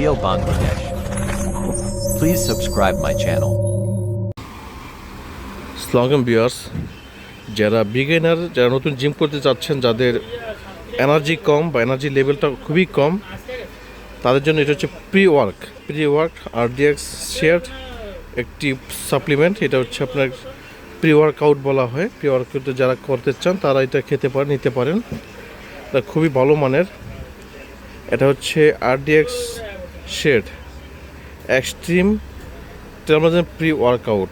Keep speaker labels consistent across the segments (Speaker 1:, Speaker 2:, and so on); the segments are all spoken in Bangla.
Speaker 1: Bangladesh. Please subscribe my channel.
Speaker 2: স্লগান বিয়ার্স যারা বিগিনার যারা নতুন জিম করতে চাচ্ছেন, যাদের এনার্জি কম বা এনার্জি লেভেলটা খুবই কম, তাদের জন্য এটা হচ্ছে pre work pre work RDX share একটি সাপ্লিমেন্ট এটা হচ্ছে আপনার প্রি ওয়ার্কআউট বলা হয় প্রি ওয়ার্কআউট যারা করতে চান, তারা এটা খেতে পারেন নিতে পারেন এটা খুবই ভালো মানের এটা হচ্ছে RDX shade, extreme টেলমাজন pre workout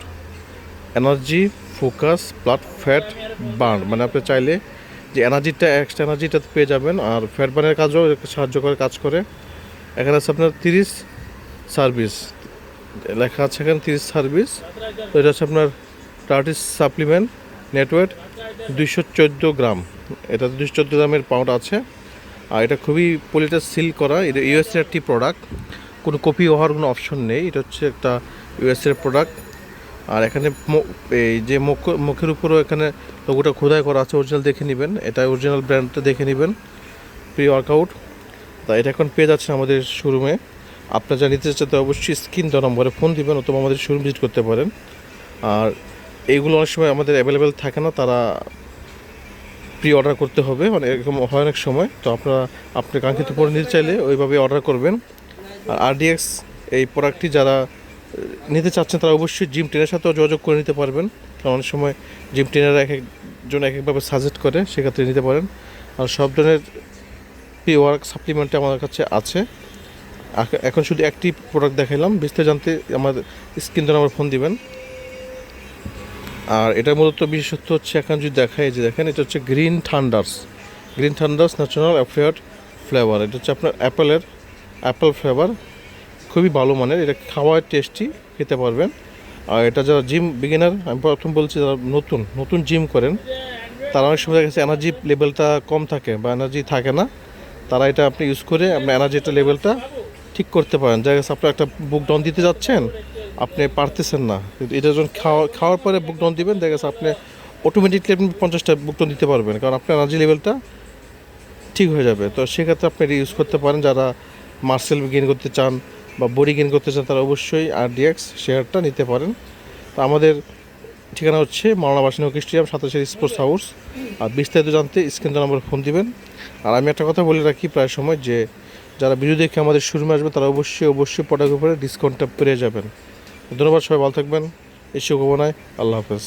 Speaker 2: energy focus, blood fat burn মানে আপনি চাইলে যে এনার্জিটা, এক্সট্রা এনার্জিটা পেয়ে যাবেন আর ফ্যাট বার্নের কাজও সাহায্য করে, কাজ করে। এখানে আছে আপনার তিরিশ সার্ভিস, লেখা আছে এখানে তিরিশ সার্ভিস। তো এটা হচ্ছে আপনার টার্টিস সাপ্লিমেন্ট নেটওয়ার্ক দুইশো চোদ্দ গ্রাম। এটা দুইশো চোদ্দ গ্রামের পাউন্ড আছে। আর এটা খুবই পলিটা সিল করা। এটা ইউএসএর একটি প্রোডাক্ট কোনো কপি হওয়ার কোনো অপশন নেই। এটা হচ্ছে একটা ইউএসএর প্রোডাক্ট আর এখানে এই যে মুখ মুখের উপরও এখানে লোগোটা খোদাই করা আছে। অরিজিনাল দেখে নেবেন। এটা অরিজিনাল ব্র্যান্ডটা দেখে নেবেন। প্রি ওয়ার্কআউট তা এটা এখন পেয়ে যাচ্ছে আমাদের শোরুমে আপনার যা নিতে তো অবশ্যই স্ক্রিন দেওয়া নম্বরে ফোন দিবেন অথবা আমাদের শোরুম ভিজিট করতে পারেন। আর এইগুলো অনেক সময় আমাদের অ্যাভেলেবেল থাকে না। তারা প্রি অর্ডার করতে হবে মানে এরকম হয় অনেক সময়, তো আপনারা, আপনি কাঙ্ক্ষিত পণ্য নিতে চাইলে ওইভাবে অর্ডার করবেন। আর আরডিএক্স এই প্রোডাক্টটি যারা নিতে চাচ্ছেন তারা অবশ্যই জিম ট্রেনের সাথেও যোগাযোগ করে নিতে পারবেন। কারণ অনেক সময় জিম ট্রেনাররা এক একজন এক একভাবে সাজেস্ট করে, সেক্ষেত্রে নিতে পারেন। আর সব ধরনের প্রি ওয়ার্ক সাপ্লিমেন্ট আমাদের কাছে আছে। এখন শুধু একটি প্রোডাক্ট দেখাইলাম, বিস্তারিত জানতে আমার স্ক্রিন ধরে আমার ফোন দিবেন। আর এটা মূলত বিশেষত্ব হচ্ছে, এখন যদি দেখায় যে দেখেন, এটা হচ্ছে green thunders green thunders natural affair flavour এটা হচ্ছে আপনার অ্যাপেলের, অ্যাপেল ফ্লেভার খুবই ভালো মানের, এটা খাওয়ার টেস্টি খেতে পারবেন। আর এটা যারা জিম বিগিনার আমি প্রথম বলছি, যারা নতুন নতুন জিম করেন, তারা অনেক সময় দেখা এনার্জি লেভেলটা কম থাকে বা এনার্জি থাকে না। তারা এটা আপনি ইউজ করে, আপনার এনার্জিটা লেভেলটা ঠিক করতে পারেন। দেখা গেছে আপনার একটা বুক ডাউন দিতে যাচ্ছেন, আপনি পারতেছেন না। এটা যখন খাওয়া, খাওয়ার পরে বুক ডাউন দিবেন, দেখা গেছে আপনি অটোমেটিকলি আপনি পঞ্চাশটা বুক ডাউন দিতে পারবেন। কারণ আপনার এনার্জি লেভেলটা ঠিক হয়ে যাবে। তো সেক্ষেত্রে আপনি এটা ইউজ করতে পারেন। যারা মার্সেল গেইন করতে চান বা বডি গেইন করতে চান, তারা অবশ্যই আর ডিএক্স শেয়ারটা নিতে পারেন। তো আমাদের ঠিকানা হচ্ছে মাওলানা বাসিনী স্টেডিয়াম সাতাশের স্পোর্টস হাউস আর বিস্তারিত জানতে স্ক্রিন নাম্বার ফোন দিবেন। আর আমি একটা কথা বলে রাখি প্রায় সময় যে যারা ভিডিও দেখে আমাদের শোরুমে আসবে, তারা অবশ্যই অবশ্যই প্রোডাক্ট উপরে ডিসকাউন্টটা পেয়ে যাবেন। ধন্যবাদ সবাই, ভালো থাকবেন। এই শুভকামনায়, আল্লাহ হাফেজ।